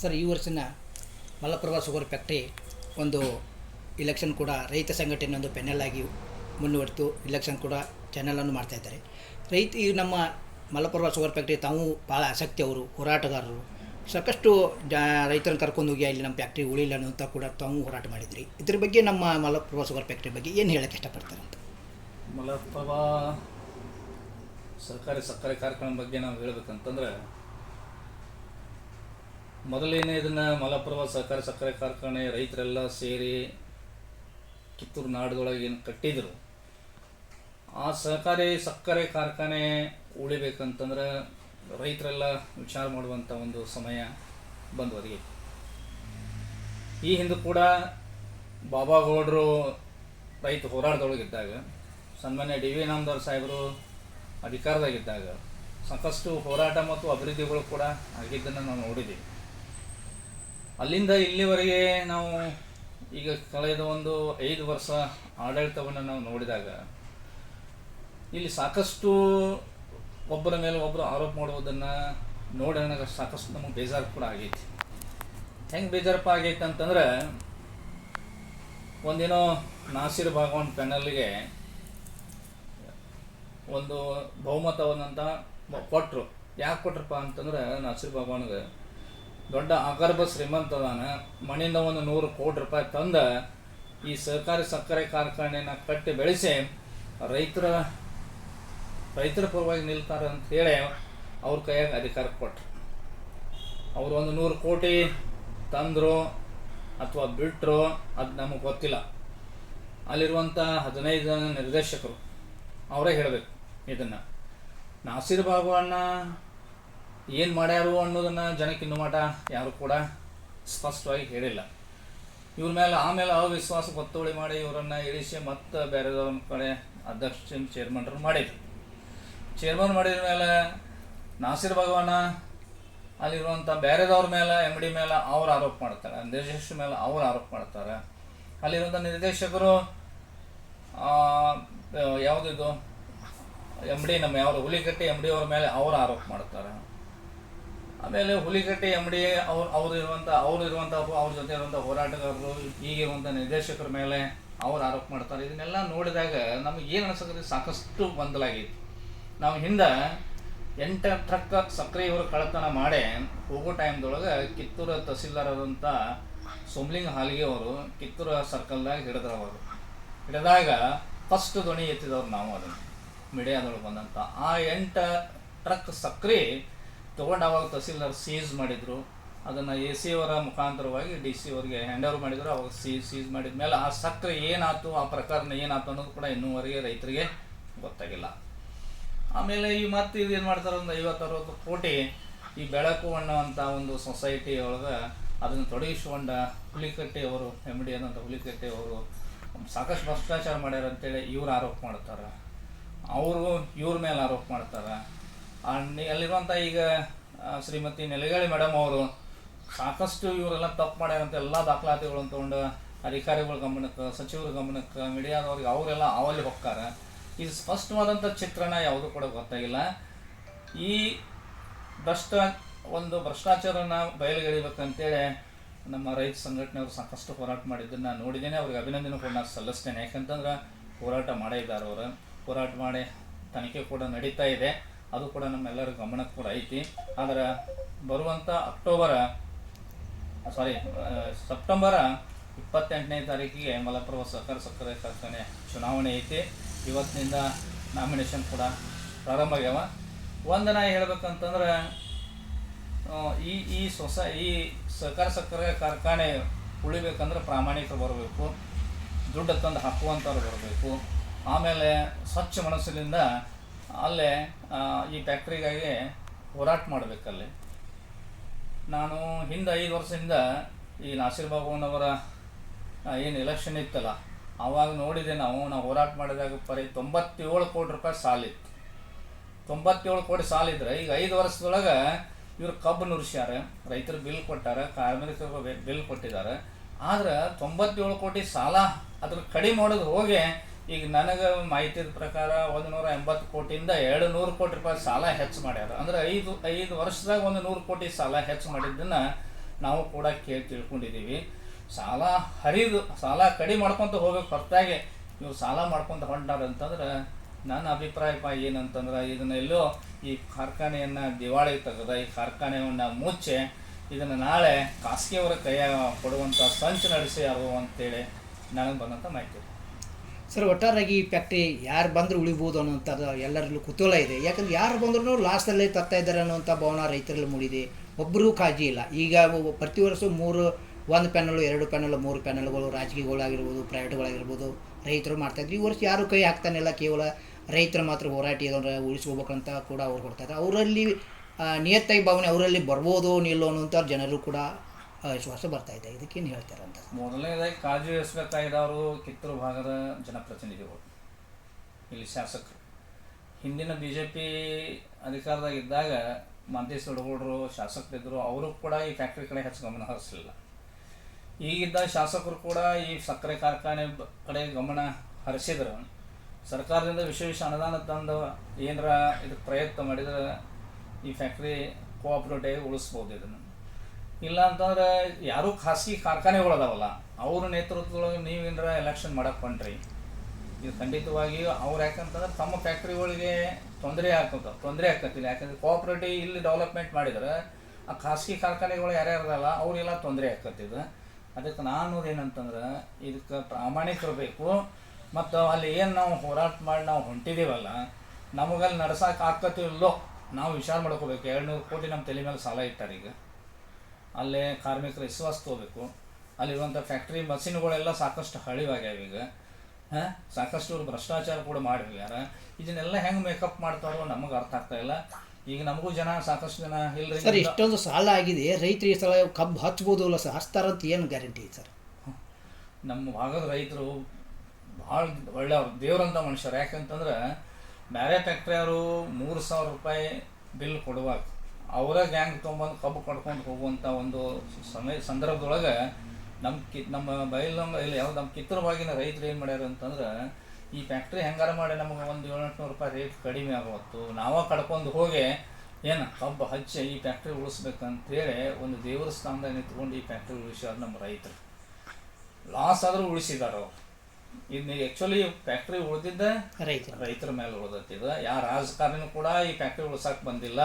Sir, ಈ ವರ್ಷನ Malaprabha sugar factory ಒಂದು ಇಲೆಕ್ಷನ್ ಕೂಡ ರೈತ ಸಂಘಟನೆ ಒಂದು ಪೆನಲ್ ಆಗಿ ಮುಂದುವರೆದು ಇಲೆಕ್ಷನ್ ಕೂಡ ಚಾನಲನ್ನು ಮಾಡ್ತಾ ಇದ್ದಾರೆ. ರೈತ, ಈ ನಮ್ಮ ಮಲಪ್ರಭಾ ಸುಗರ್ ಫ್ಯಾಕ್ಟ್ರಿ ತಾವು ಭಾಳ ಆಸಕ್ತಿ ಅವರು, ಹೋರಾಟಗಾರರು. ಸಾಕಷ್ಟು ಜಾ, ರೈತರನ್ನು ಕರ್ಕೊಂಡು ಹೋಗಿ ಅಲ್ಲಿ ನಮ್ಮ ಫ್ಯಾಕ್ಟ್ರಿ ಉಳಿಲ್ಲ ಅಂತ ಕೂಡ ತಾವು ಹೋರಾಟ ಮಾಡಿದ್ರಿ. ಇದ್ರ ಬಗ್ಗೆ ನಮ್ಮ ಮಲಪ್ರಭಾ ಸುಗರ್ ಫ್ಯಾಕ್ಟ್ರಿ ಬಗ್ಗೆ ಏನು ಹೇಳಕ್ಕೆ ಇಷ್ಟಪಡ್ತಾರೆ ಅಂತ? ಮಲಪ್ರಭಾ ಸರ್ಕಾರಿ ಸಕ್ಕರೆ ಕಾರ್ಖಾನೆ ಬಗ್ಗೆ ನಾವು ಹೇಳ್ಬೇಕಂತಂದ್ರೆ ಮೊದಲೇನೇ ಇದನ್ನು ಮಲಪ್ರಭಾ ಸಹಕಾರಿ ಸಕ್ಕರೆ ಕಾರ್ಖಾನೆ ರೈತರೆಲ್ಲ ಸೇರಿ ಕಿತ್ತೂರು ನಾಡದೊಳಗೆ ಏನು ಕಟ್ಟಿದ್ರು, ಆ ಸಹಕಾರಿ ಸಕ್ಕರೆ ಕಾರ್ಖಾನೆ ಉಳಿಬೇಕಂತಂದ್ರೆ ರೈತರೆಲ್ಲ ವಿಚಾರ ಮಾಡುವಂಥ ಒಂದು ಸಮಯ ಬಂದು ಒದಗಿತ್ತು ಈ ಹಿಂದೆ ಕೂಡ ಬಾಬಾಗೌಡರು ರೈತ ಹೋರಾಟದೊಳಗಿದ್ದಾಗ, ಸನ್ಮಾನ್ಯ ಡಿ ವಿ ನಾಮದವ್ರ ಸಾಹೇಬರು ಅಧಿಕಾರದಾಗಿದ್ದಾಗ ಸಾಕಷ್ಟು ಹೋರಾಟ ಮತ್ತು ಅಭಿವೃದ್ಧಿಗಳು ಕೂಡ ಆಗಿದ್ದನ್ನು ನಾವು ನೋಡಿದ್ದೀವಿ ಅಲ್ಲಿಂದ ಇಲ್ಲಿವರೆಗೆ ನಾವು ಈಗ ಕಳೆದ ಒಂದು ಐದು ವರ್ಷ ಆಡಳಿತವನ್ನು ನಾವು ನೋಡಿದಾಗ ಇಲ್ಲಿ ಸಾಕಷ್ಟು ಒಬ್ಬರ ಮೇಲೆ ಒಬ್ಬರು ಆರೋಪ ಮಾಡುವುದನ್ನು ನೋಡಿ ನನಗೆ ಸಾಕಷ್ಟು ನಮಗೆ ಬೇಜಾರು ಕೂಡ ಆಗೈತಿ. ಹೆಂಗೆ ಬೇಜಾರಪ್ಪ ಆಗೈತೆ ಅಂತಂದ್ರೆ ಒಂದೇನೋ ನಾಸಿರ್ ಭಾಗವನ್ ಪ್ಯಾನಲ್ಗೆ ಒಂದು ಬಹುಮತವನ್ನಂತ ಕೊಟ್ಟರು ಯಾಕೆ ಕೊಟ್ರಪ್ಪ ಅಂತಂದ್ರೆ ನಾಸಿರ್ ಭಗವಾನ್ಗೆ ದೊಡ್ಡ ಅಗರ್ಭ ಶ್ರೀಮಂತ ಅದಾನ. ಮಣ್ಣಿಂದ ಒಂದು ನೂರು ಕೋಟಿ ರೂಪಾಯಿ ತಂದ ಈ ಸಹಕಾರಿ ಸಕ್ಕರೆ ಕಾರ್ಖಾನೆಯನ್ನು ಕಟ್ಟಿ ಬೆಳೆಸಿ ರೈತರ ರೈತರ ಪರವಾಗಿ ನಿಲ್ತಾರೆ ಅಂತ ಹೇಳಿ ಅವ್ರ ಕೈಯಾಗ ಅಧಿಕಾರ ಕೊಟ್ರು. ಅವರು ಒಂದು ನೂರು ಕೋಟಿ ತಂದರು ಅಥವಾ ಬಿಟ್ಟರು ಅದು ನಮಗೆ ಗೊತ್ತಿಲ್ಲ. ಅಲ್ಲಿರುವಂಥ ಹದಿನೈದು ಜನ ನಿರ್ದೇಶಕರು, ಅವರೇ ಹೇಳಬೇಕು ಇದನ್ನು. ನಾಸಿರ್ ಬಾಬು ಅಣ್ಣ ಏನು ಮಾಡ್ಯಾರು ಅನ್ನೋದನ್ನು ಜನಕ್ಕೆ ಇನ್ನು ಮಾಟ ಯಾರು ಕೂಡ ಸ್ಪಷ್ಟವಾಗಿ ಹೇಳಿಲ್ಲ. ಇವ್ರ ಮೇಲೆ ಆಮೇಲೆ ಅವಿಶ್ವಾಸ ಒತ್ತುವಳಿ ಮಾಡಿ ಇವರನ್ನು ಇಳಿಸಿ ಮತ್ತೆ ಬೇರೆದವ್ರ ಕಡೆ ಅಧ್ಯಕ್ಷ ಚೇರ್ಮನ್ರು ಮಾಡಿದ್ರು. ಚೇರ್ಮನ್ ಮಾಡಿದ ಮೇಲೆ ನಾಸಿರ್ ಭಗವಾನ ಅಲ್ಲಿರುವಂಥ ಬೇರೆದವ್ರ ಮೇಲೆ ಎಂ ಡಿ ಮೇಲೆ ಅವ್ರು ಆರೋಪ ಮಾಡ್ತಾರೆ. ನಿರ್ದೇಶಕರ ಮೇಲೆ ಅವ್ರು ಆರೋಪ ಮಾಡ್ತಾರೆ. ಅಲ್ಲಿರುವಂಥ ನಿರ್ದೇಶಕರು ಯಾವುದಿದು ಎಂ ಡಿ ನಮ್ಮ ಯಾವ ಹುಲಿಕಟ್ಟಿ ಎಂ ಡಿ ಅವ್ರ ಮೇಲೆ ಅವ್ರು ಆರೋಪ ಮಾಡ್ತಾರೆ. ಆಮೇಲೆ ಹುಲಿಕಟ್ಟೆ ಎಂ ಡಿ ಅವ್ರು ಅವ್ರು ಇರುವಂಥ ಅವ್ರು ಇರುವಂಥ ಅವ್ರ ಜೊತೆ ಇರುವಂಥ ಹೋರಾಟಗಾರರು ಈಗಿರುವಂಥ ನಿರ್ದೇಶಕರ ಮೇಲೆ ಅವ್ರು ಆರೋಪ ಮಾಡ್ತಾರೆ. ಇದನ್ನೆಲ್ಲ ನೋಡಿದಾಗ ನಮಗೆ ಏನು ಅನ್ಸಕ್ರಿ ಸಾಕಷ್ಟು ಗೊಂದಲಾಗೈತಿ. ನಾವು ಹಿಂದೆ ಎಂಟು ಟ್ರಕ್ ಸಕ್ಕರೆ ಇವರು ಕಳ್ಳತನ ಮಾಡಿ ಹೋಗೋ ಟೈಮ್ದೊಳಗೆ ಕಿತ್ತೂರು ತಹಸೀಲ್ದಾರ್ ಸೊಮ್ಲಿಂಗ್ ಹಾಲಿಗೆ ಅವರು ಕಿತ್ತೂರು ಸರ್ಕಲ್ದಾಗ ಹಿಡಿದ್ರು ಅವರು. ಹಿಡಿದಾಗ ಫಸ್ಟ್ ಧ್ವನಿ ಎತ್ತಿದವ್ರು ನಾವು ಅದನ್ನು. ಮೀಡಿಯಾದೊಳಗೆ ಬಂದಂಥ ಆ ಎಂಟು ಟ್ರಕ್ ಸಕ್ರೆ ತೊಗೊಂಡು ಆವಾಗ ತಹಸೀಲ್ದಾರ್ ಸೀಸ್ ಮಾಡಿದರು. ಅದನ್ನು ಎ ಸಿ ಅವರ ಮುಖಾಂತರವಾಗಿ ಡಿ ಸಿ ಅವರಿಗೆ ಹ್ಯಾಂಡ್ ಓವರ್ ಮಾಡಿದರು. ಅವಾಗ ಸೀ ಸೀಸ್ ಮಾಡಿದ ಮೇಲೆ ಆ ಸಕ್ಕರೆ ಏನಾಯ್ತು, ಆ ಪ್ರಕರಣ ಏನಾಯ್ತು ಅನ್ನೋದು ಕೂಡ ಇನ್ನೂವರೆಗೆ ರೈತರಿಗೆ ಗೊತ್ತಾಗಿಲ್ಲ. ಆಮೇಲೆ ಈ ಮತ್ತೆ ಇದು ಏನು ಮಾಡ್ತಾರೆ, ಒಂದು ಐವತ್ತು ಅರವತ್ತು ಕೋಟಿ ಈ ಬೆಳಕು ಅನ್ನೋವಂಥ ಒಂದು ಸೊಸೈಟಿ ಒಳಗೆ ಅದನ್ನು ತೊಡಗಿಸಿಕೊಂಡ ಹುಲಿಕಟ್ಟಿ ಅವರು ಎಂ ಡಿ ಅನ್ನೋಂಥ ಹುಲಿಕಟ್ಟಿ ಅವರು ಸಾಕಷ್ಟು ಭ್ರಷ್ಟಾಚಾರ ಮಾಡ್ಯಾರ ಅಂತೇಳಿ ಇವ್ರು ಆರೋಪ ಮಾಡ್ತಾರೆ. ಅವರು ಇವ್ರ ಮೇಲೆ ಆರೋಪ ಮಾಡ್ತಾರೆ. ಅಲ್ಲಿರುವಂಥ ಈಗ ಶ್ರೀಮತಿ ನೆಲಗಾಳಿ ಮೇಡಮ್ ಅವರು ಸಾಕಷ್ಟು ಇವರೆಲ್ಲ ತಪ್ಪು ಮಾಡ್ಯಾರಂತ ಎಲ್ಲ ದಾಖಲಾತಿಗಳನ್ನು ತೊಗೊಂಡು ಅಧಿಕಾರಿಗಳ ಗಮನಕ್ಕೆ, ಸಚಿವರ ಗಮನಕ್ಕೆ, ಮೀಡಿಯಾದವ್ರಿಗೆ ಅವರೆಲ್ಲ ಅವಲ್ಲಿ ಹೋಗ್ತಾರೆ ಇದು ಸ್ಪಷ್ಟವಾದಂಥ ಚಿತ್ರಣ ಯಾವುದೂ ಕೂಡ ಗೊತ್ತಾಗಿಲ್ಲ. ಈ ಭ್ರಷ್ಟ ಒಂದು ಭ್ರಷ್ಟಾಚಾರನ ಬಯಲುಗೆಳಿಬೇಕಂತೇಳಿ ನಮ್ಮ ರೈತ ಸಂಘಟನೆಯವರು ಸಾಕಷ್ಟು ಹೋರಾಟ ಮಾಡಿದ್ದನ್ನು ನೋಡಿದ್ದೇನೆ. ಅವ್ರಿಗೆ ಅಭಿನಂದನೆ ಕೂಡ ನಾನು ಸಲ್ಲಿಸ್ತೇನೆ. ಯಾಕಂತಂದ್ರೆ ಹೋರಾಟ ಮಾಡೇ ಇದ್ದಾರೆ ಅವರು. ಹೋರಾಟ ಮಾಡಿ ತನಿಖೆ ಕೂಡ ನಡೀತಾ ಇದೆ. ಅದು ಕೂಡ ನಮ್ಮೆಲ್ಲರ ಗಮನಕ್ಕೆ ಕೂಡ ಐತಿ. ಆದರೆ ಬರುವಂಥ ಅಕ್ಟೋಬರ ಸಾರಿ ಸೆಪ್ಟೆಂಬರ ಇಪ್ಪತ್ತೆಂಟನೇ ತಾರೀಕಿಗೆ ಮಲಪ್ರಭಾ ಸಹಕಾರ ಸಕ್ಕರೆ ಕಾರ್ಖಾನೆ ಚುನಾವಣೆ ಐತಿ. ಇವತ್ತಿನಿಂದ ನಾಮಿನೇಷನ್ ಕೂಡ ಪ್ರಾರಂಭ ಆಗ್ಯಾವ. ಒಂದು ನಾ ಹೇಳ್ಬೇಕಂತಂದ್ರೆ ಈ ಈ ಸೊಸ ಈ ಸಹಕಾರ ಸಕ್ಕರೆ ಕಾರ್ಖಾನೆ ಉಳಿಬೇಕಂದ್ರೆ ಪ್ರಾಮಾಣಿಕರು ಬರಬೇಕು. ದುಡ್ಡು ತಂದು ಹಾಕುವಂಥವ್ರು ಬರಬೇಕು. ಆಮೇಲೆ ಸ್ವಚ್ಛ ಮನಸ್ಸಿನಿಂದ ಅಲ್ಲೇ ಈ ಫ್ಯಾಕ್ಟ್ರಿಗಾಗಿ ಹೋರಾಟ ಮಾಡಬೇಕಲ್ಲಿ. ನಾನು ಹಿಂದೆ ಐದು ವರ್ಷದಿಂದ ಈ ನಾಸಿರ್ ಬಾಬುನವರ ಏನು ಎಲೆಕ್ಷನ್ ಇತ್ತಲ್ಲ ಆವಾಗ ನೋಡಿದೆ ನಾವು ನಾವು ಹೋರಾಟ ಮಾಡಿದಾಗ ಪರಿ ತೊಂಬತ್ತೇಳು ಕೋಟಿ ರೂಪಾಯಿ ಸಾಲಿತ್ತು ತೊಂಬತ್ತೇಳು ಕೋಟಿ ಸಾಲಿದ್ರೆ ಈಗ ಐದು ವರ್ಷದೊಳಗೆ ಇವರು ಕಬ್ಬು ನುರಿಸ್ಯಾರ, ರೈತರು ಬಿಲ್ ಕೊಟ್ಟಾರ, ಕಾರ್ಮಿಕರು ಬಿಲ್ ಕೊಟ್ಟಿದ್ದಾರೆ. ಆದ್ರೆ ತೊಂಬತ್ತೇಳು ಕೋಟಿ ಸಾಲ ಅದ್ರ ಕಡಿಮೆ ಮಾಡೋದು ಹೋಗಿ ಈಗ ನನಗೆ ಮಾಹಿತಿ ಪ್ರಕಾರ ಒಂದು ನೂರ ಎಂಬತ್ತು ಕೋಟಿಯಿಂದ ಎರಡು ನೂರು ಕೋಟಿ ರೂಪಾಯಿ ಸಾಲ ಹೆಚ್ಚು ಮಾಡ್ಯಾರ. ಅಂದ್ರೆ ಐದು ಐದು ವರ್ಷದಾಗ ಒಂದು ನೂರು ಕೋಟಿ ಸಾಲ ಹೆಚ್ಚು ಮಾಡಿದ್ದನ್ನು ನಾವು ಕೂಡ ಕೇಳಿ ತಿಳ್ಕೊಂಡಿದ್ದೀವಿ ಸಾಲ ಹರಿದು, ಸಾಲ ಕಡಿಮೆ ಮಾಡ್ಕೊತ ಹೋಗಬೇಕು ಹೊರತಾಗಿ. ನೀವು ಸಾಲ ಮಾಡ್ಕೊತ ಹೊಂಟಾರ ಅಂತಂದ್ರೆ ನನ್ನ ಅಭಿಪ್ರಾಯಪ್ಪ ಏನಂತಂದ್ರೆ ಇದನ್ನೆಲ್ಲೋ ಈ ಕಾರ್ಖಾನೆಯನ್ನು ದಿವಾಳಿ ತೆಗೆದ, ಈ ಕಾರ್ಖಾನೆಯನ್ನು ಮುಚ್ಚಿ, ಇದನ್ನು ನಾಳೆ ಖಾಸಗಿಯವರ ಕೈಯ ಕೊಡುವಂಥ ಸಂಚು ನಡೆಸಿ ಅವು ಅಂತೇಳಿ ನನಗೆ ಬಂದಂಥ ಮಾಹಿತಿ. ಸರ್ ಒಟ್ಟಾರಾಗಿ ಈ ಫ್ಯಾಕ್ಟ್ರಿ ಯಾರು ಬಂದರೂ ಉಳಿಬೋದು ಅನ್ನೋಂಥದ್ದು ಎಲ್ಲರಲ್ಲೂ ಕುತೂಹಲ ಇದೆ. ಯಾಕಂದ್ರೆ ಯಾರು ಬಂದ್ರೂ ಲಾಸ್ಟಲ್ಲಿ ತರ್ತಾ ಇದ್ದಾರೆ ಅನ್ನೋಂಥ ಭಾವನೆ ರೈತರಲ್ಲಿ ಮೂಡಿದೆ. ಒಬ್ಬರಿಗೂ ಕಾಳಜಿ ಇಲ್ಲ. ಈಗ ಪ್ರತಿ ವರ್ಷ ಮೂರು, ಒಂದು ಪ್ಯಾನಲ್ಲು ಎರಡು ಪ್ಯಾನಲ್ ಮೂರು ಪ್ಯಾನಲ್ಗಳು ರಾಜಕೀಯಗಳಾಗಿರ್ಬೋದು ಪ್ರೈವೇಟ್ಗಳಾಗಿರ್ಬೋದು ರೈತರು ಮಾಡ್ತಾಯಿದ್ರು ಈ ವರ್ಷ ಯಾರು ಕೈ ಹಾಕ್ತಾನಿಲ್ಲ ಕೇವಲ ರೈತರು ಮಾತ್ರ ಹೋರಾಟ ಇದನ್ನು ಉಳಿಸ್ಕೋಬೇಕಂತ ಕೂಡ ಅವ್ರು ಕೊಡ್ತಾರೆ ಅವರಲ್ಲಿ ನಿಯತ್ತಾಗಿ ಭಾವನೆ ಅವರಲ್ಲಿ ಬರ್ಬೋದು ನಿಲ್ಲೋ ಅನ್ನೋಂಥ ಜನರು ಕೂಡ ವಿಶ್ವಾಸ ಬರ್ತಾ ಇದೆ. ಇದಕ್ಕೇನು ಹೇಳ್ತಾರೆ ಅಂತ? ಮೊದಲನೇದಾಗಿ ಕಾಳಜಿ ವಹಿಸಬೇಕಾಗಿದ್ದವರು ಕಿತ್ತೂರು ಭಾಗದ ಜನಪ್ರತಿನಿಧಿಗಳು, ಇಲ್ಲಿ ಶಾಸಕರು. ಹಿಂದಿನ ಬಿ ಜೆ ಪಿ ಅಧಿಕಾರದಾಗಿದ್ದಾಗ ಮಂತ್ರಿ ಹುಡುಗರು ಶಾಸಕರಿದ್ದರು. ಅವರು ಕೂಡ ಈ ಫ್ಯಾಕ್ಟ್ರಿ ಕಡೆ ಹೆಚ್ಚು ಗಮನ ಹರಿಸಲಿಲ್ಲ. ಈಗಿದ್ದ ಶಾಸಕರು ಕೂಡ ಈ ಸಕ್ಕರೆ ಕಾರ್ಖಾನೆ ಕಡೆ ಗಮನ ಹರಿಸಿದ್ರು. ಸರ್ಕಾರದಿಂದ ವಿಶೇಷ ಅನುದಾನ ತಂದು ಏನರ ಇದಕ್ಕೆ ಪ್ರಯತ್ನ ಮಾಡಿದ್ರೆ ಈ ಫ್ಯಾಕ್ಟ್ರಿ ಕೋಆಪ್ರೇಟಿವ್ ಉಳಿಸ್ಬೋದು ಇದನ್ನು. ಇಲ್ಲ ಅಂತಂದ್ರೆ ಯಾರು ಖಾಸಗಿ ಕಾರ್ಖಾನೆಗಳು ಅದಾವಲ್ಲ, ಅವ್ರ ನೇತೃತ್ವದೊಳಗೆ ನೀವೇನರ ಎಲೆಕ್ಷನ್ ಮಾಡಕ್ಕೆ ಹೊಂಟ್ರಿ. ಇದು ಖಂಡಿತವಾಗಿ ಅವ್ರು ಯಾಕಂತಂದ್ರೆ ತಮ್ಮ ಫ್ಯಾಕ್ಟ್ರಿಗಳಿಗೆ ತೊಂದರೆ ಆಗ್ತದ, ತೊಂದರೆ ಆಗ್ತತಿಲ್ಲ ಯಾಕಂದ್ರೆ ಕೋಆಪ್ರೇಟಿವ್ ಇಲ್ಲಿ ಡೆವಲಪ್ಮೆಂಟ್ ಮಾಡಿದ್ರೆ ಆ ಖಾಸಗಿ ಕಾರ್ಖಾನೆಗಳು ಯಾರ್ಯಾರು ಅದಲ್ಲ ಅವರೆಲ್ಲ ತೊಂದರೆ ಆಗ್ತದ ಅದಕ್ಕೆ ನಾನು ಏನಂತಂದ್ರೆ ಇದಕ್ಕೆ ಪ್ರಾಮಾಣಿಕರು ಮತ್ತು ಅಲ್ಲಿ ಏನು ನಾವು ಹೋರಾಟ ಮಾಡಿ ನಾವು ಹೊಂಟಿದ್ದೀವಲ್ಲ ನಮಗಲ್ಲಿ ನಡ್ಸಕ್ಕೆ ಆಗ್ತತಿಲ್ಲೋ ನಾವು ವಿಚಾರ ಮಾಡ್ಕೋಬೇಕು. ಎರಡು ನೂರು ಕೋಟಿ ನಮ್ಮ ತಲೆ ಮೇಲೆ ಸಾಲ ಇಟ್ಟಾರೆ ಈಗ. ಅಲ್ಲೇ ಕಾರ್ಮಿಕರು ವಿಶ್ವಾಸ ತಗೋಬೇಕು ಅಲ್ಲಿರುವಂಥ ಫ್ಯಾಕ್ಟ್ರಿ ಮಷಿನ್ಗಳೆಲ್ಲ ಸಾಕಷ್ಟು ಹಳಿವಾಗ್ಯಾವ ಈಗ. ಹಾಂ? ಸಾಕಷ್ಟು ಇವರು ಭ್ರಷ್ಟಾಚಾರ ಕೂಡ ಮಾಡಿರ್ಯಾರ ಇದನ್ನೆಲ್ಲ ಹೆಂಗೆ ಮೇಕಪ್ ಮಾಡ್ತಾರೋ ನಮಗೆ ಅರ್ಥ ಆಗ್ತಾ ಇಲ್ಲ. ಈಗ ನಮಗೂ ಜನ ಸಾಕಷ್ಟು ಜನ ಸರ್ ಇಷ್ಟೊಂದು ಸಾಲ ಆಗಿದೆ. ರೈತರು ಈ ಸಲ ಕಬ್ಬು ಹಚ್ಬೋದು ಅಲ್ಲ ಸರ್ ಹಚ್ತಾರಂತ ಏನು ಗ್ಯಾರಂಟಿ ಇದೆ ಸರ್? ನಮ್ಮ ಭಾಗದ ರೈತರು ಭಾಳ ಒಳ್ಳೆಯವ್ರು ದೇವ್ರಂಥ ಮನುಷ್ಯರು. ಯಾಕಂತಂದ್ರೆ ಬೇರೆ ಫ್ಯಾಕ್ಟ್ರಿಯವರು ಮೂರು ಸಾವಿರ ರೂಪಾಯಿ ಬಿಲ್ ಕೊಡುವಾಗ ಅವರ ಗ್ಯಾಂಗ್ ತೊಗೊಂಬಂದು ಕಬ್ಬು ಕಡ್ಕೊಂಡು ಹೋಗುವಂಥ ಒಂದು ಸಮಯ ಸಂದರ್ಭದೊಳಗೆ ನಮ್ಮ ಕಿ ನಮ್ಮ ಬಯಲು ನಮ್ಮ ಇಲ್ಲಿ ಯಾವ ನಮ್ಮ ಕಿತ್ತೂರು ಭಾಗಿನ ರೈತರು ಏನು ಮಾಡ್ಯಾರ ಅಂತಂದ್ರೆ ಈ ಫ್ಯಾಕ್ಟ್ರಿ ಹೆಂಗಾರ ಮಾಡಿ ನಮಗೆ ಒಂದು ಏಳೆಂಟುನೂರು ರೂಪಾಯಿ ರೇಟ್ ಕಡಿಮೆ ಆಗುವತ್ತು ನಾವೇ ಕಡ್ಕೊಂಡು ಹೋಗಿ ಏನು ಕಬ್ಬು ಹಚ್ಚಿ ಈ ಫ್ಯಾಕ್ಟ್ರಿ ಉಳಿಸ್ಬೇಕಂತೇಳಿ ಒಂದು ದೇವರ ಸ್ಥಾನದಾಗ ನಿಂತ್ಕೊಂಡು ಈ ಫ್ಯಾಕ್ಟ್ರಿ ಉಳಿಸ್ಯಾರ ನಮ್ಮ ರೈತರು. ಲಾಸ್ ಆದರೂ ಉಳಿಸಿದಾರ ಅವ್ರು. ಇನ್ನು ಆ್ಯಕ್ಚುಲಿ ಫ್ಯಾಕ್ಟ್ರಿ ಉಳಿದಿದ್ದ ರೈತರು. ರೈತರ ಮೇಲೆ ಉಳಿದತ್ತಿದ ಯಾವ ರಾಜಕಾರಣಿನೂ ಕೂಡ ಈ ಫ್ಯಾಕ್ಟ್ರಿ ಉಳ್ಸಕ್ಕೆ ಬಂದಿಲ್ಲ.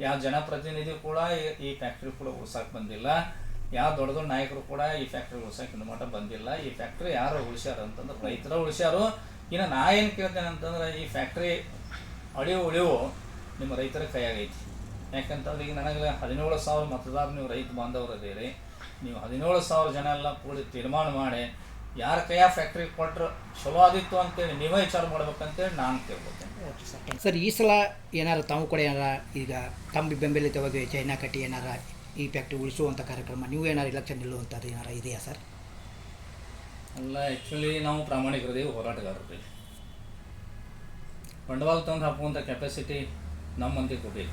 ಯಾವ ಜನಪ್ರತಿನಿಧಿ ಕೂಡ ಈ- ಫ್ಯಾಕ್ಟ್ರಿ ಕೂಡ ಉಳ್ಸಕ್ಕೆ ಬಂದಿಲ್ಲ. ಯಾವ ದೊಡ್ಡ ದೊಡ್ಡ ನಾಯಕರು ಕೂಡ ಈ ಫ್ಯಾಕ್ಟ್ರಿ ಉಳ್ಸಕ್ಕೆ ಇನ್ನು ಮಟ್ಟ ಬಂದಿಲ್ಲ. ಈ ಫ್ಯಾಕ್ಟ್ರಿ ಯಾರು ಉಳಿಸ್ಯಾರ ಅಂತಂದ್ರೆ ರೈತರ ಉಳಿಸ್ಯಾರು. ಇನ್ನು ನಾ ಏನು ಕೇಳ್ತೇನೆ ಅಂತಂದ್ರೆ ಈ ಫ್ಯಾಕ್ಟ್ರಿ ಅಳಿವು ಉಳಿವು ನಿಮ್ಮ ರೈತರ ಕೈಯಾಗೈತಿ. ಯಾಕಂತಂದ್ರೆ ಈಗ ನನಗೆ ಹದಿನೇಳು ಸಾವಿರ ಮತದಾರ ನೀವು ರೈತ ಬಾಂಧವರು ಅದೀರಿ ನೀವು ಹದಿನೇಳು ಸಾವಿರ ಜನ ಎಲ್ಲ ಕೂಡಿ ತೀರ್ಮಾನ ಮಾಡಿ ಯಾರ ಕೈಯ ಫ್ಯಾಕ್ಟ್ರಿ ಕೊಟ್ಟರು ಚಲೋ ಆದಿತ್ತು ಅಂತೇಳಿ ನೀವೇ ವಿಚಾರ ಮಾಡ್ಬೇಕಂತೇಳಿ ನಾನು ಕೇಳ್ಕೊತೇನೆ. ಓಕೆ ಸರ್ ಈ ಸಲ ಏನಾರು ತಾವು ಕೂಡ ಏನಾರ ಈಗ ತಮ್ಮ ಬೆಂಬಲಿತವಾಗಿ ಚೈನಾ ಕಟ್ಟಿ ಏನಾರ ಈ ಫ್ಯಾಕ್ಟ್ರಿ ಉಳಿಸುವಂಥ ಕಾರ್ಯಕ್ರಮ ನೀವು ಏನಾರು ಇಲೆಕ್ಷನ್ ನಿಲ್ಲುವಂಥದ್ದು ಏನಾರ ಇದೆಯಾ ಸರ್ ಅಲ್ಲ ಆ್ಯಕ್ಚುಲಿ ನಾವು ಪ್ರಾಮಾಣಿಕರದೇವು ಹೋರಾಟಗಾರರು ಬಂಡವಾಳ ತಂದು ಹಾಕುವಂಥ ಕೆಪಾಸಿಟಿ ನಮ್ಮಂತೆ ಕೊಟ್ಟಿಲ್ಲ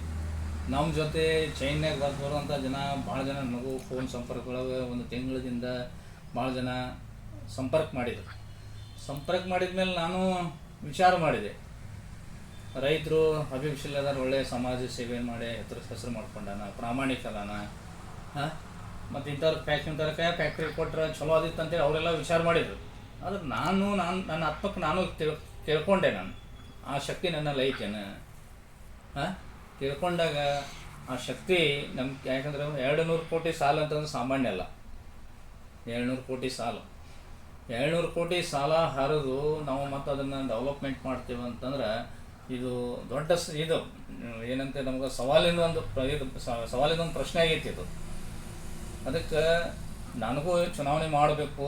ನಮ್ಮ ಜೊತೆ ಚೈನ್ಯಾಗ ಬರ್ದು ಬರುವಂಥ ಜನ ಭಾಳ ಜನ ನಮಗೂ ಫೋನ್ ಸಂಪರ್ಕದೊಳಗೆ ಒಂದು ತಿಂಗಳದಿಂದ ಭಾಳ ಜನ ಸಂಪರ್ಕ ಮಾಡಿದರು. ಸಂಪರ್ಕ ಮಾಡಿದ ಮೇಲೆ ನಾನು ವಿಚಾರ ಮಾಡಿದೆ. ರೈತರು ಅಭಿವೃದ್ಧಿಲ್ಲದಾರ ಒಳ್ಳೆಯ ಸಮಾಜ ಸೇವೆ ಮಾಡಿ ಹೆಸರು ಹೆಸರು ಮಾಡ್ಕೊಂಡಾನ ಪ್ರಾಮಾಣಿಕ ಅದಾನ ಮತ್ತು ಇಂಥವ್ರು ಫ್ಯಾಕ್ಟ್ರಿ ಇಂಥವ್ರ ಕೈ ಫ್ಯಾಕ್ಟ್ರಿ ಕೊಟ್ಟರೆ ಚಲೋ ಆದಿತ್ತು ಅಂತೇಳಿ ಅವರೆಲ್ಲ ವಿಚಾರ ಮಾಡಿದರು. ಆದ್ರೆ ನಾನು ನಾನು, ನನ್ನ ಆತ್ಮಕ್ಕೆ ನಾನು ತಿಳ್, ತಿಳ್ಕೊಂಡೆ ನಾನು. ಆ ಶಕ್ತಿ ನನ್ನಲ್ಲಿ ಲೈಕೇನ ಹಾಂ? ತಿಳ್ಕೊಂಡಾಗ ಆ ಶಕ್ತಿ ನಮ್ಗೆ, ಯಾಕಂದ್ರೆ ಎರಡು ನೂರು ಕೋಟಿ ಸಾಲ ಅಂತಂದ್ರೆ ಸಾಮಾನ್ಯ ಅಲ್ಲ. ಏಳ್ನೂರು ಕೋಟಿ ಸಾಲ. ಏಳ್ನೂರು ಕೋಟಿ ಸಾಲ ಹರಿದು ನಾವು ಮತ್ತು ಅದನ್ನು ಡೆವಲಪ್ಮೆಂಟ್ ಮಾಡ್ತೀವಿ ಅಂತಂದ್ರೆ ಇದು ದೊಡ್ಡ ಇದು, ಏನಂತೆ ನಮ್ಗೆ ಸವಾಲಿನ ಒಂದು ಇದು ಸವಾಲಿನ ಒಂದು ಪ್ರಶ್ನೆ ಆಗೈತಿ ಇದು. ಅದಕ್ಕೆ ನನಗೂ ಚುನಾವಣೆ ಮಾಡಬೇಕು.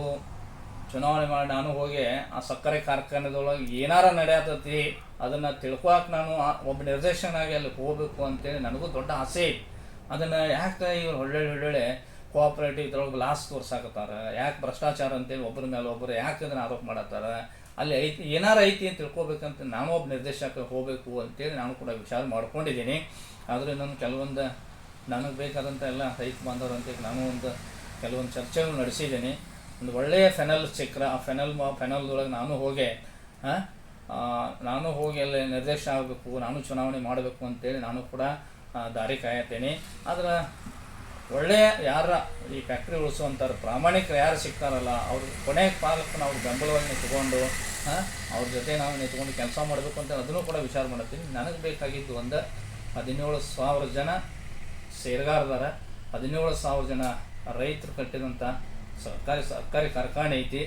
ಚುನಾವಣೆ ಮಾಡಿ ನಾನು ಹೋಗಿ ಆ ಸಕ್ಕರೆ ಕಾರ್ಖಾನೆದೊಳಗೆ ಏನಾರ ನಡೆಯತೈತಿ ಅದನ್ನು ತಿಳ್ಕೊಳಕ್ಕೆ ನಾನು ಒಬ್ಬ ನಿರ್ದೇಶನಾಗಿ ಅಲ್ಲಿ ಹೋಗಬೇಕು ಅಂತೇಳಿ ನನಗೂ ದೊಡ್ಡ ಆಸೆ ಐತಿ. ಅದನ್ನು ಯಾಕೆ ಇವ್ರು ಒಳ್ಳೊಳ್ಳೆ ಒಳ್ಳೊಳ್ಳೆ ಕೋಆಪ್ರೇಟಿವ್ ಇದ್ರೊಳಗೆ ಲಾಸ್ ತೋರ್ಸಾಕತ್ತಾರ ಯಾಕೆ ಭ್ರಷ್ಟಾಚಾರ ಅಂತೇಳಿ ಒಬ್ಬರ ಮೇಲೆ ಒಬ್ಬರು ಯಾಕೆ ಅದನ್ನು ಆರೋಪ ಮಾಡತ್ತಾರ? ಅಲ್ಲಿ ಐತಿ, ಏನಾರ ಐತಿ ಅಂತ ತಿಳ್ಕೊಬೇಕಂತ ನಾನು ಒಬ್ಬ ನಿರ್ದೇಶಕ ಹೋಗಬೇಕು ಅಂತೇಳಿ ನಾನು ಕೂಡ ವಿಚಾರ ಮಾಡ್ಕೊಂಡಿದ್ದೀನಿ. ಆದರೆ ನಾನು ಕೆಲವೊಂದು ನನಗೆ ಬೇಕಾದಂಥ ಎಲ್ಲ ರೈತ ಬಾಂಧವರು ಅಂತೇಳಿ ನಾನು ಒಂದು ಕೆಲವೊಂದು ಚರ್ಚೆಗಳು ನಡೆಸಿದ್ದೀನಿ. ಒಂದು ಒಳ್ಳೆಯ ಫೆನಲ್ ಚಕ್ರ, ಆ ಫೆನಲ್ ಫೆನಲ್ದೊಳಗೆ ನಾನು ಹೋಗಿ ನಾನು ಹೋಗಿ ಅಲ್ಲಿ ನಿರ್ದೇಶನ ಆಗಬೇಕು, ನಾನು ಚುನಾವಣೆ ಮಾಡಬೇಕು ಅಂತೇಳಿ ನಾನು ಕೂಡ ದಾರಿ ಕಾಯತ್ತೇನೆ. ಆದ್ರೆ ಒಳ್ಳೆಯ ಯಾರ ಈ ಫ್ಯಾಕ್ಟ್ರಿ ಉಳಿಸುವಂಥವ್ರು ಪ್ರಾಮಾಣಿಕರು ಯಾರು ಸಿಗ್ತಾರಲ್ಲ, ಅವ್ರ ಕೊನೆ ಪಾಲಕನ ನಾವು ಬೆಂಬಲವಾಗಿ ಹಾಂ, ಅವ್ರ ಜೊತೆ ನಾವು ನಿಂತ್ಕೊಂಡು ಕೆಲಸ ಮಾಡಬೇಕು ಅಂತ ಅದನ್ನು ಕೂಡ ವಿಚಾರ ಮಾಡ್ತೀನಿ. ನನಗೆ ಬೇಕಾಗಿದ್ದು ಒಂದು ಹದಿನೇಳು ಸಾವಿರ ಜನ ಸೇರ್ಗಾರದಾರ, ಹದಿನೇಳು ಸಾವಿರ ಜನ ರೈತರು ಕಟ್ಟಿದಂಥ ಸರ್ಕಾರಿ ಸರ್ಕಾರಿ ಕಾರ್ಖಾನೆ ಐತಿ.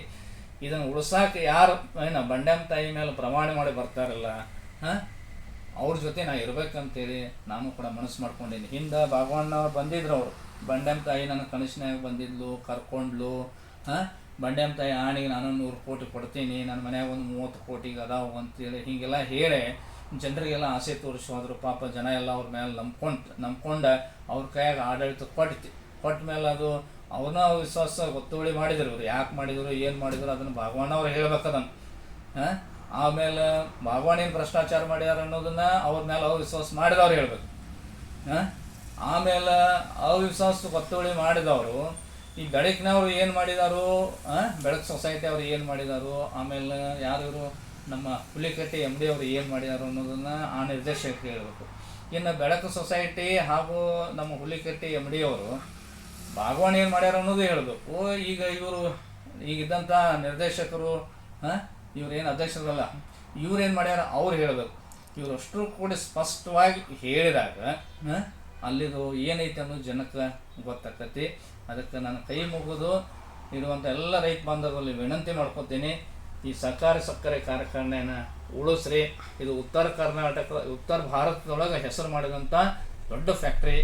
ಇದನ್ನು ಉಳಿಸೋಕೆ ಯಾರು, ಏನು ಬಂಡ್ಯಾಮ್ ತಾಯಿ ಮೇಲೆ ಪ್ರಮಾಣ ಮಾಡಿ ಬರ್ತಾರಲ್ಲ, ಹಾಂ, ಅವ್ರ ಜೊತೆ ನಾ ಇರಬೇಕಂತೇಳಿ ನಾನು ಕೂಡ ಮನಸ್ಸು ಮಾಡ್ಕೊಂಡೀನಿ. ಹಿಂದೆ ಭಾಗವಣ್ಣವ್ರು ಬಂದಿದ್ರು ಅವರು. ಬಂಡ್ಯಾಮ್ ತಾಯಿ ನನ್ನ ಕನಸಿನಾಗ ಬಂದಿದ್ಲು, ಕರ್ಕೊಂಡ್ಲು, ಹಾಂ? ಬಂಡ್ಯಾಮ್ ತಾಯಿ ಆಣಿಗೆ ನಾನು ನೂರು ಕೋಟಿ ಕೊಡ್ತೀನಿ, ನನ್ನ ಮನ್ಯಾಗ ಒಂದು ಮೂವತ್ತು ಕೋಟಿಗೆ ಅದಾವು ಅಂತೇಳಿ ಹೀಗೆಲ್ಲ ಹೇಳಿ ಜನರಿಗೆಲ್ಲ ಆಸೆ ತೋರಿಸೋದ್ರು ಪಾಪ ಜನ ಎಲ್ಲ ಅವ್ರ ಮೇಲೆ ನಂಬ್ಕೊಂಡು, ನಂಬ್ಕೊಂಡ ಅವ್ರ ಕೈಯಾಗ ಆಡಳಿತ ಕೊಟ್ಟು. ಕೊಟ್ಟ ಮೇಲೆ ಅದು ಅವ್ರನ್ನ ವಿಶ್ವಾಸ ಒತ್ತುವಳಿ ಮಾಡಿದ್ರು ಇವ್ರು. ಯಾಕೆ ಮಾಡಿದ್ರು, ಏನು ಮಾಡಿದ್ರು ಅದನ್ನು ಭಗವಾನ್ ಅವ್ರು ಹೇಳ್ಬೇಕು ಅದನ್ನು. ಹಾಂ? ಆಮೇಲೆ ಏನು ಭ್ರಷ್ಟಾಚಾರ ಮಾಡ್ಯಾರ ಅನ್ನೋದನ್ನ ಅವ್ರ ಮೇಲೆ ಅವಿಶ್ವಾಸ ಮಾಡಿದವ್ರು ಹೇಳ್ಬೇಕು. ಹಾಂ? ಆಮೇಲೆ ಅವಿಶ್ವಾಸ ಒತ್ತುವಳಿ ಮಾಡಿದವರು, ಈ ಬೆಳಕಿನವರು ಏನು ಮಾಡಿದಾರು ಬೆಳಕು ಸೊಸೈಟಿ ಅವ್ರು ಏನು ಮಾಡಿದಾರು, ಆಮೇಲೆ ಯಾರಿವರು ನಮ್ಮ ಹುಲಿಕಟ್ಟಿ ಎಂ ಡಿ ಅವರು ಏನು ಮಾಡಿದಾರು ಅನ್ನೋದನ್ನು ಆ ನಿರ್ದೇಶಕರು ಹೇಳಬೇಕು. ಇನ್ನು ಬೆಳಕು ಸೊಸೈಟಿ ಹಾಗೂ ನಮ್ಮ ಹುಲಿಕಟ್ಟಿ ಎಂ ಡಿ ಅವರು ಬಾಗವಾಣಿ ಏನು ಮಾಡ್ಯಾರ ಅನ್ನೋದು ಹೇಳಬೇಕು. ಈಗ ಇವರು ಈಗಿದ್ದಂಥ ನಿರ್ದೇಶಕರು ಹಾಂ ಇವ್ರು ಏನು ಅಧ್ಯಕ್ಷರಲ್ಲ, ಇವ್ರು ಏನು ಮಾಡ್ಯಾರ ಅವ್ರು ಹೇಳಬೇಕು. ಇವರಷ್ಟು ಕೂಡ ಸ್ಪಷ್ಟವಾಗಿ ಹೇಳಿದಾಗ ಅಲ್ಲಿದು ಏನೈತೆ ಅನ್ನೋದು ಜನಕ್ಕೆ ಗೊತ್ತಾಕತಿ. ಅದಕ್ಕೆ ನಾನು ಕೈ ಮುಗಿದು ಇರುವಂಥ ಎಲ್ಲ ರೈತ ಬಾಂಧವರಲ್ಲಿ ವಿನಂತಿ ಮಾಡ್ಕೊತೀನಿ. ಈ ಸಹಕಾರಿ ಸಕ್ಕರೆ ಕಾರ್ಖಾನೆನ ಉಳಿಸ್ರಿ. ಇದು ಉತ್ತರ ಕರ್ನಾಟಕ, ಉತ್ತರ ಭಾರತದೊಳಗೆ ಹೆಸರು ಮಾಡಿದಂಥ ದೊಡ್ಡ ಫ್ಯಾಕ್ಟ್ರಿ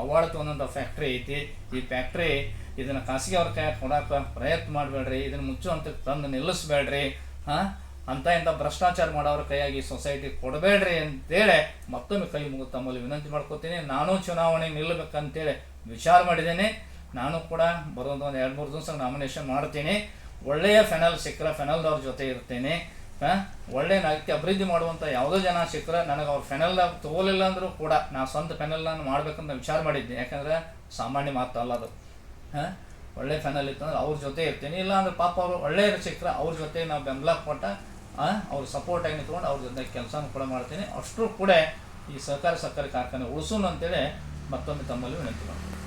ಅವಾರ್ಡ್ ತೊಗೊಂಡಂಥ ಫ್ಯಾಕ್ಟ್ರಿ ಐತಿ. ಈ ಫ್ಯಾಕ್ಟ್ರಿ ಇದನ್ನು ಖಾಸಗಿ ಅವ್ರ ಕೈ ಕೊಡಕ್ಕೆ ಪ್ರಯತ್ನ ಮಾಡಬೇಡ್ರಿ. ಇದನ್ನು ಮುಚ್ಚುವಂತ ತಂದು ನಿಲ್ಲಿಸ್ಬೇಡ್ರಿ. ಹಾಂ ಅಂತ ಇಂಥ ಭ್ರಷ್ಟಾಚಾರ ಮಾಡೋರ ಕೈಯಾಗಿ ಸೊಸೈಟಿ ಕೊಡಬೇಡ್ರಿ ಅಂತೇಳಿ ಮತ್ತೊಮ್ಮೆ ಕೈ ಮುಗಿದು ತಮ್ಮಲ್ಲಿ ವಿನಂತಿ ಮಾಡ್ಕೋತೀನಿ. ನಾನು ಚುನಾವಣೆ ನಿಲ್ಲಬೇಕಂತೇಳಿ ವಿಚಾರ ಮಾಡಿದ್ದೇನೆ. ನಾನು ಕೂಡ ಬರೋದು ಒಂದು ಎರಡು ಮೂರು ದಿವಸ ನಾಮಿನೇಷನ್ ಮಾಡ್ತೀನಿ. ಒಳ್ಳೆಯ ಫೆನಲ್ ಸಿಕ್ಕರೆ ಫೆನಲ್ದವ್ರ ಜೊತೆ ಇರ್ತೇನೆ. ಹಾಂ? ಒಳ್ಳೆ ನಾಗರಿಕ ಅಭಿವೃದ್ಧಿ ಮಾಡುವಂಥ ಯಾವುದೋ ಜನ ಸಿಕ್ಕರೆ ನನಗೆ ಅವ್ರ ಫೆನಲ್ದಾಗ ತಗೋಲಿಲ್ಲ ಅಂದರೂ ಕೂಡ ನಾ ಸ್ವಂತ ಫೆನಲ್ ನಾನು ಮಾಡ್ಬೇಕಂತ ವಿಚಾರ ಮಾಡಿದ್ದೆ ಯಾಕಂದ್ರೆ ಸಾಮಾನ್ಯ ಮಾತು ಅಲ್ಲ ಅದು. ಹಾಂ? ಒಳ್ಳೆ ಫೆನಲ್ ಇತ್ತು ಅಂದ್ರೆ ಅವ್ರ ಜೊತೆ ಇರ್ತೀನಿ. ಇಲ್ಲ ಅಂದ್ರೆ ಪಾಪ ಅವರು ಒಳ್ಳೆಯ ಸಿಕ್ಕರೆ ಅವ್ರ ಜೊತೆ ನಾವು ಬೆಂಬಲ ಕೊಟ್ಟ ಅವ್ರ ಸಪೋರ್ಟ್ ಆಗಿ ನಿಂತ್ಕೊಂಡು ಅವ್ರ ಜೊತೆ ಕೆಲಸನೂ ಕೂಡ ಮಾಡ್ತೀನಿ. ಅಷ್ಟು ಕೂಡ ಈ ಸಹಕಾರಿ ಸಕ್ಕರೆ ಕಾರ್ಖಾನೆ ಉಳಿಸೋಣ ಅಂತೇಳಿ ಮತ್ತೊಮ್ಮೆ ತಮ್ಮಲ್ಲಿ ವಿನಂತಿ ಮಾಡ್ತೀನಿ.